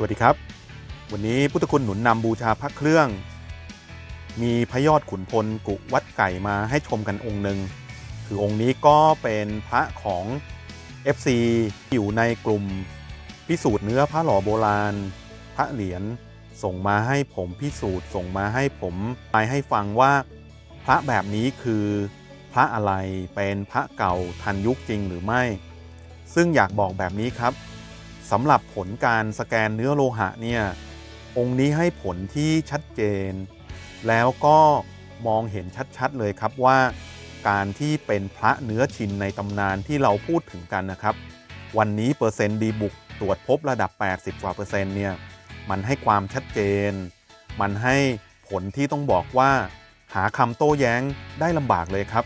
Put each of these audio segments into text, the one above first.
สวัสดีครับ วันนี้พุทธคุณหนุนนำบูชาพระเครื่อง มีพระยอดขุนพลกุวัดไก่มาให้ชมกันองค์หนึ่งคือองค์นี้ก็เป็นพระของ FC อยู่ในกลุ่มพิสูจน์เนื้อพระหล่อโบราณ พระเหรียญส่งมาให้ผมพิสูจน์ส่งมาให้ผมไปให้ฟังว่า พระแบบนี้คือพระอะไรเป็นพระเก่าทันยุคจริงหรือไม่ ซึ่งอยากบอกแบบนี้ครับ สำหรับผลการสแกนเนื้อโลหะเนี่ยองค์นี้ให้ผลที่ชัดเจน แล้วก็มองเห็นชัดๆเลยครับว่า การที่เป็นพระเนื้อชินในตำนานที่เราพูดถึงกันนะครับ วันนี้เปอร์เซ็นต์ดีบุกตรวจพบระดับ 80 กว่าเปอร์เซ็นต์เนี่ยมันให้ความชัดเจน มันให้ผลที่ต้องบอกว่า หาคำโต้แย้งได้ลำบากเลยครับ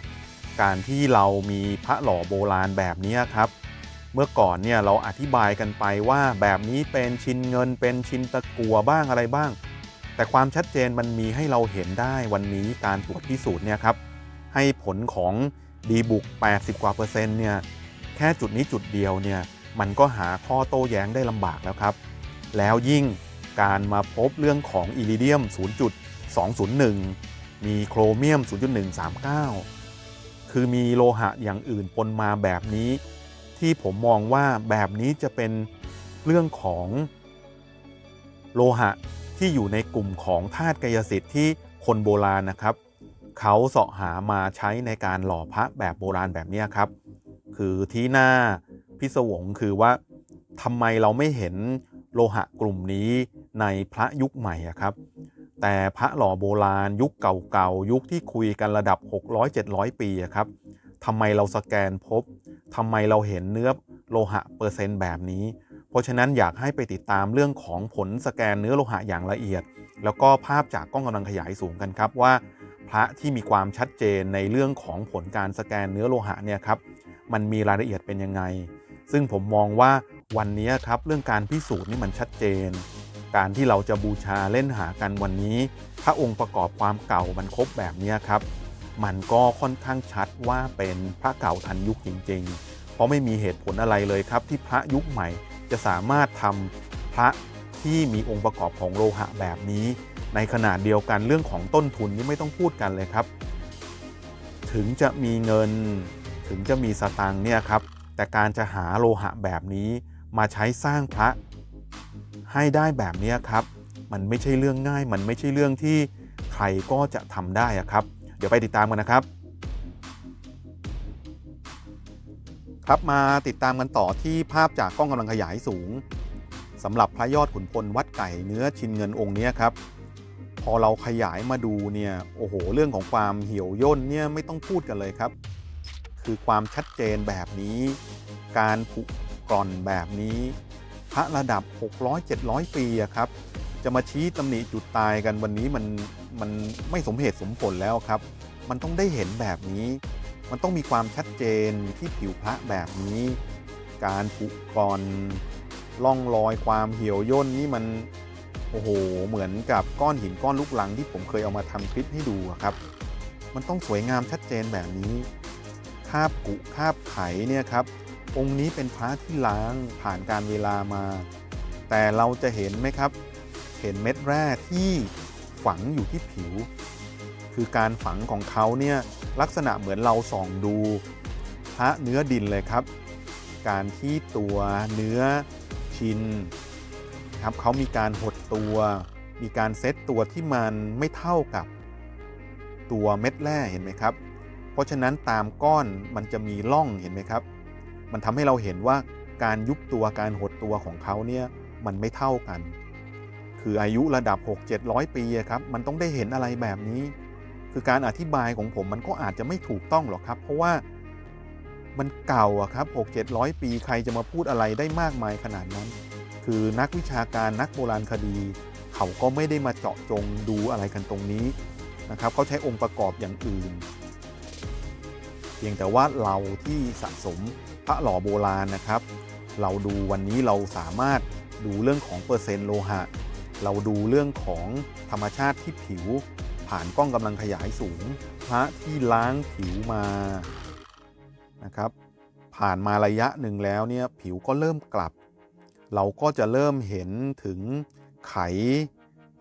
การที่เรามีพระหล่อโบราณแบบนี้ครับ เมื่อก่อนเนี่ยเราอธิบายกันไปว่าแบบนี้เป็นชิ้นเงิน เป็นชิ้นตะกัวบ้างอะไรบ้าง แต่ความชัดเจนมันมีให้เราเห็นได้วันนี้การตรวจพิสูจน์เนี่ยครับให้ผลของดีบุก 80 กว่าเปอร์เซ็นต์เนี่ยแค่จุดนี้จุดเดียวเนี่ยมันก็หาข้อโต้แย้งได้ลำบากแล้วครับ แล้วยิ่งการมาพบเรื่องของอิริเดียม 0.201 มีโครเมียม 0.139 คือมีโลหะอย่างอื่นปนมาแบบนี้ ที่ผมมองว่าแบบนี้จะเป็นเรื่องของโลหะที่อยู่ในกลุ่มของธาตุกายสิทธิ์ที่คนโบราณนะครับ เขาเสาะหามาใช้ในการหล่อพระแบบโบราณแบบนี้ครับ คือที่หน้าพิศวงคือว่าทำไมเราไม่เห็นโลหะกลุ่มนี้ในพระยุคใหม่อะครับ แต่พระหล่อโบราณยุคเก่าๆยุคที่คุยกันระดับ 600-700 ปีอะครับทำไมเราสแกนพบ ทำไมเราเห็นเนื้อโลหะเปอร์เซ็นต์แบบนี้ เพราะฉะนั้นอยากให้ไปติดตามเรื่องของผลสแกนเนื้อโลหะอย่างละเอียด แล้วก็ภาพจากกล้องกำลังขยายสูงกันครับว่า พระที่มีความชัดเจนในเรื่องของผลการสแกนเนื้อโลหะเนี่ยครับมันมีรายละเอียดเป็นยังไง ซึ่งผมมองว่าวันนี้ครับเรื่องการพิสูจน์นี่มันชัดเจน การที่เราจะบูชาเล่นหากันวันนี้ ถ้าองค์ประกอบความเก่ามันครบแบบนี้ครับ มันก็ค่อนข้างชัดว่าเป็นพระเก่าทันยุคจริง ๆ เพราะไม่มีเหตุผลอะไรเลยครับ ที่พระยุคใหม่จะสามารถทำพระที่มีองค์ประกอบของโลหะแบบนี้ ในขณะเดียวกันเรื่องของต้นทุนนี่ไม่ต้องพูดกันเลยครับ ถึงจะมีเงิน ถึงจะมีสตังค์เนี่ยครับ แต่การจะหาโลหะแบบนี้มาใช้สร้างพระให้ได้แบบนี้ครับ มันไม่ใช่เรื่องง่าย มันไม่ใช่เรื่องที่ใครก็จะทำได้ครับ ดี๋ยวไปติดตามกันนะครับ ครับมาติดตามกันต่อที่ภาพจากกล้องกำลังขยายสูงสำหรับพระยอดขุนพลวัดไก่เนื้อชินเงินองค์นี้ครับพอเราขยายมาดูเนี่ยโอ้โหเรื่องของความเหี่ยวย่นเนี่ยไม่ต้องพูดกันเลยครับ คือความชัดเจนแบบนี้ การผุกร่อนแบบนี้ พระระดับ 600-700 ปีอะครับ จะมาชี้ตำหนิจุดตายกันวันนี้มัน มันไม่สมเหตุสมผลแล้วครับ มันต้องได้เห็นแบบนี้ มันต้องมีความชัดเจนที่ผิวพระแบบนี้ การผุกร่อนล่องรอยความเหี่ยวย่นนี่มันโอ้โห เหมือนกับก้อนหินก้อนลูกลังที่ผมเคยเอามาทำคลิปให้ดูครับ มันต้องสวยงามชัดเจนแบบนี้คาบกุคาบไขเนี่ยครับ องค์นี้เป็นพระที่ล้างผ่านการเวลามา แต่เราจะเห็นไหมครับ เห็นเม็ดแร่ที่ ฝังอยู่ที่ผิว คือการฝังของเขาเนี่ยลักษณะเหมือนเราส่องดูพระเนื้อดินเลยครับ การที่ตัวเนื้อชินครับเขามีการหดตัว มีการเซตตัวที่มันไม่เท่ากับตัวเม็ดแร่เห็นไหมครับ เพราะฉะนั้นตามก้อนมันจะมีร่องเห็นไหมครับ มันทำให้เราเห็นว่าการยุบตัวการหดตัวของเขาเนี่ยมันไม่เท่ากัน คืออายุระดับ 6 700 ปีอะครับมันต้องได้เห็นอะไรแบบนี้ คือการอธิบายของผมมันก็อาจจะไม่ถูกต้องหรอกครับ เพราะว่ามันเก่าอะครับ 6 700 ปีใครจะมาพูดอะไรได้มากมายขนาดนั้น คือนักวิชาการนักโบราณคดี เขาก็ไม่ได้มาเจาะจงดูอะไรกันตรงนี้นะครับเขาใช้องค์ประกอบอย่างอื่น เพียงแต่ว่าเราที่สะสมพระหล่อโบราณนะครับ เราดูวันนี้เราสามารถดูเรื่องของเปอร์เซ็นต์โลหะ เราดูเรื่องของธรรมชาติที่ผิว ผ่านกล้องกำลังขยายสูง พระที่ล้างผิวมานะครับ ผ่านมาระยะหนึ่งแล้วเนี่ยผิวก็เริ่มกลับ เราก็จะเริ่มเห็นถึงไข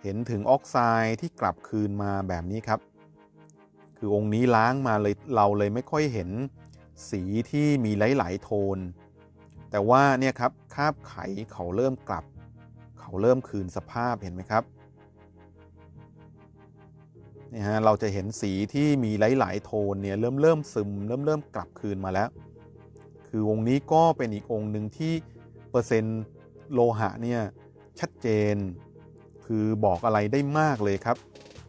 เห็นถึงออกไซด์ที่กลับคืนมาแบบนี้ครับ คือองค์นี้ล้างมาเลยเราเลยไม่ค่อยเห็นสีที่มีหลาย ๆ โทน แต่ว่าเนี่ยครับคาบไขเขาเริ่มกลับ เขาเริ่มคืนสภาพเห็นไหมครับนี่ฮะเราจะเห็นสีที่มีหลาย ๆ โทนเนี่ยเริ่มเริ่มซึมเริ่มเริ่มกลับคืนมาแล้ว คือองค์นี้ก็เป็นอีกองค์หนึ่งที่เปอร์เซ็นต์โลหะเนี่ยชัดเจน คือบอกอะไรได้มากเลยครับ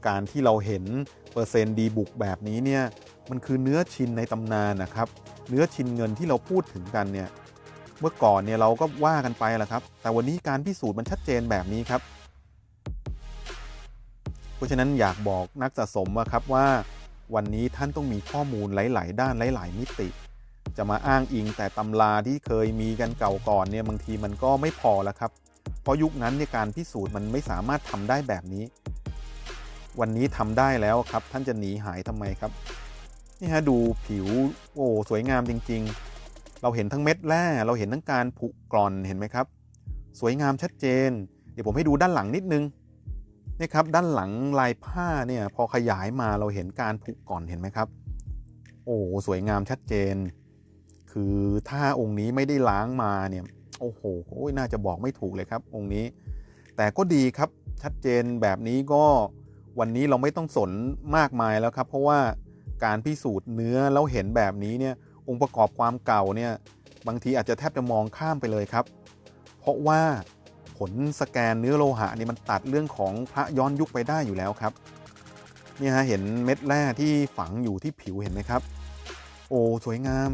การที่เราเห็นเปอร์เซ็นต์ดีบุกแบบนี้เนี่ยมันคือเนื้อชินในตำนานนะครับ เนื้อชินเงินที่เราพูดถึงกันเนี่ย เมื่อก่อนเนี่ยเราก็ว่ากันไปแหละครับ แต่วันนี้การพิสูจน์มันชัดเจนแบบนี้ครับ เพราะฉะนั้นอยากบอกนักสะสมว่าครับว่า วันนี้ท่านต้องมีข้อมูลหลาย ๆ ด้านหลาย ๆ มิติ จะมาอ้างอิงแต่ตำราที่เคยมีกันเก่าก่อนเนี่ยบางทีมันก็ไม่พอแล้วครับ เพราะยุคนั้นเนี่ยการพิสูจน์มันไม่สามารถทำได้แบบนี้ วันนี้ทำได้แล้วครับ ท่านจะหนีหายทำไมครับนี่ฮะดูผิวโอ้สวยงามจริง ๆ เราเห็นทั้งเม็ดแร่เราเห็นทั้งการผุกร่อนเห็นไหมครับ สวยงามชัดเจน เดี๋ยวผมให้ดูด้านหลังนิดนึงนี่ครับด้านหลังลายผ้าเนี่ยพอขยายมาเราเห็นการผุก่อนเห็นไหมครับ โอ้สวยงามชัดเจน คือถ้าองค์นี้ไม่ได้ล้างมาเนี่ยโอ้โหน่าจะบอกไม่ถูกเลยครับ องค์นี้ แต่ก็ดีครับชัดเจนแบบนี้ก็วันนี้เราไม่ต้องสนมากมายแล้วครับ เพราะว่าการพิสูจน์เนื้อแล้วเห็นแบบนี้เนี่ย องค์ประกอบความเก่าเนี่ยบางทีอาจจะแทบจะมองข้ามไปเลยครับ เพราะว่าผลสแกนเนื้อโลหะนี่มันตัดเรื่องของพระย้อนยุคไปได้อยู่แล้วครับเนี่ยฮะเห็นเม็ดแร่ที่ฝังอยู่ที่ผิวเห็นไหมครับ โอ้สวยงาม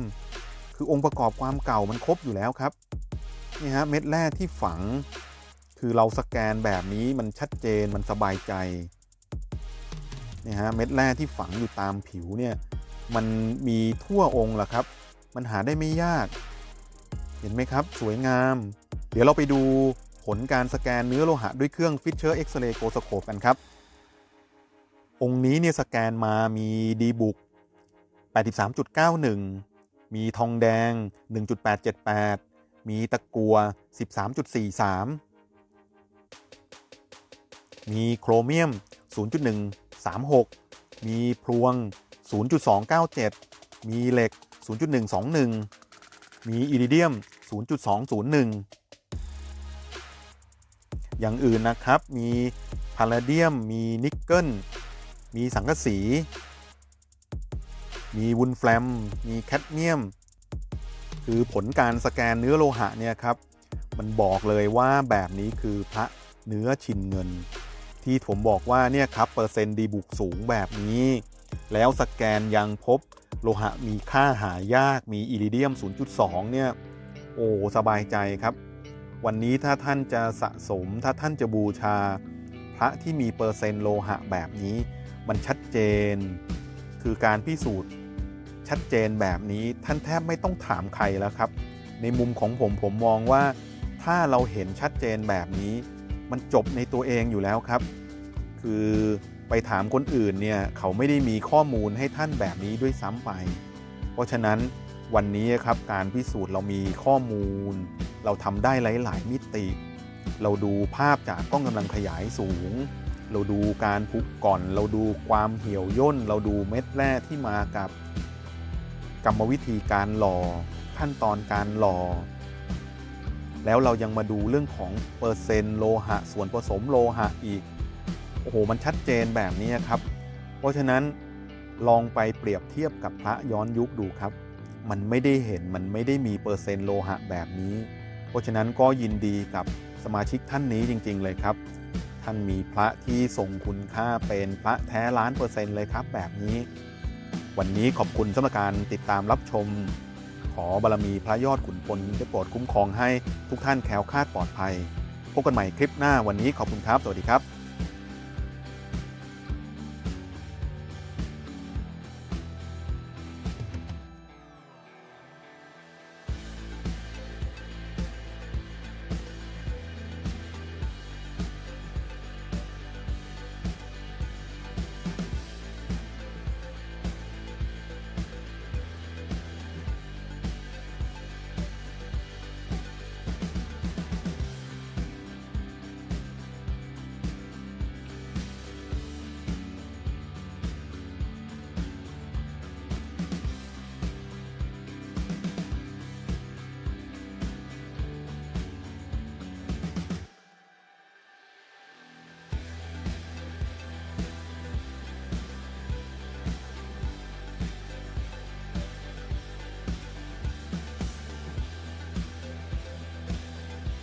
คือองค์ประกอบความเก่ามันครบอยู่แล้วครับนี่ฮะเม็ดแร่ที่ฝัง คือเราสแกนแบบนี้มันชัดเจนมันสบายใจนี่ฮะเม็ดแร่ที่ฝังอยู่ตามผิวเนี่ย มันมีทั่วองค์แหละครับ มันหาได้ไม่ยาก เห็นไหมครับ สวยงาม เดี๋ยวเราไปดูผลการสแกนเนื้อโลหะด้วยเครื่อง Fisher X-ray g o s c o p e กันครับ องค์นี้เนี่ยสแกนมามีดีบุก 83.91 มีทองแดง 1.878 มีตะกัว 13.43 มีโครเมียม 0.136 มีพลวง 0.297 มีเหล็ก 0.121 มีอิริเดียม 0.201 อย่างอื่นนะครับ มีพาราเดียม มีนิกเกิล มีสังกะสี มีวุนแฟลม มีแคดเมียม คือผลการสแกนเนื้อโลหะเนี่ยครับ มันบอกเลยว่าแบบนี้คือพระเนื้อชินเงิน ที่ผมบอกว่าเนี่ยครับเปอร์เซ็นต์ดีบุกสูงแบบนี้ แล้วสแกนยังพบโลหะมีค่าหายากมีอิริเดียม 0.2 เนี่ย โอ้สบายใจครับ วันนี้ถ้าท่านจะสะสม ถ้าท่านจะบูชา พระที่มีเปอร์เซ็นต์โลหะแบบนี้ มันชัดเจน คือการพิสูจน์ชัดเจนแบบนี้ท่านแทบไม่ต้องถามใครแล้วครับ ในมุมของผมผมมองว่า ถ้าเราเห็นชัดเจนแบบนี้ มันจบในตัวเองอยู่แล้วครับ คือ ไปถามคนอื่นเนี่ยเขาไม่ได้มีข้อมูลให้ท่านแบบนี้ด้วยซ้ำไป เพราะฉะนั้นวันนี้ครับการพิสูจน์เรามีข้อมูล เราทำได้หลาย ๆ มิติ เราดูภาพจากกล้องกำลังขยายสูง เราดูการผุก่อน เราดูความเหี่ยวย่น เราดูเม็ดแร่ที่มากับกรรมวิธีการหล่อขั้นตอนการหล่อแล้วเรายังมาดูเรื่องของเปอร์เซ็นต์โลหะ ส่วนผสมโลหะอีก อ้โหมันชัดเจนแบบนี้ครับ เพราะฉะนั้นลองไปเปรียบเทียบกับพระย้อนยุคดูครับ มันไม่ได้เห็นมันไม่ได้มีเปอร์เซ็นต์โลหะแบบนี้ เพราะฉะนั้นก็ยินดีกับสมาชิกท่านนี้จริง ๆ เลยครับ ท่านมีพระที่ทรงคุณค่าเป็นพระแท้ล้านเปอร์เซ็นต์เลยครับแบบนี้ วันนี้ขอบคุณสำหรับการติดตามรับชม ขอบารมีพระยอดขุนพลได้โปรดคุ้มครองให้ทุกท่านแคล้วคลาดปลอดภัยพบกันใหม่คลิปหน้าวันนี้ขอบคุณครับ สวัสดีครับ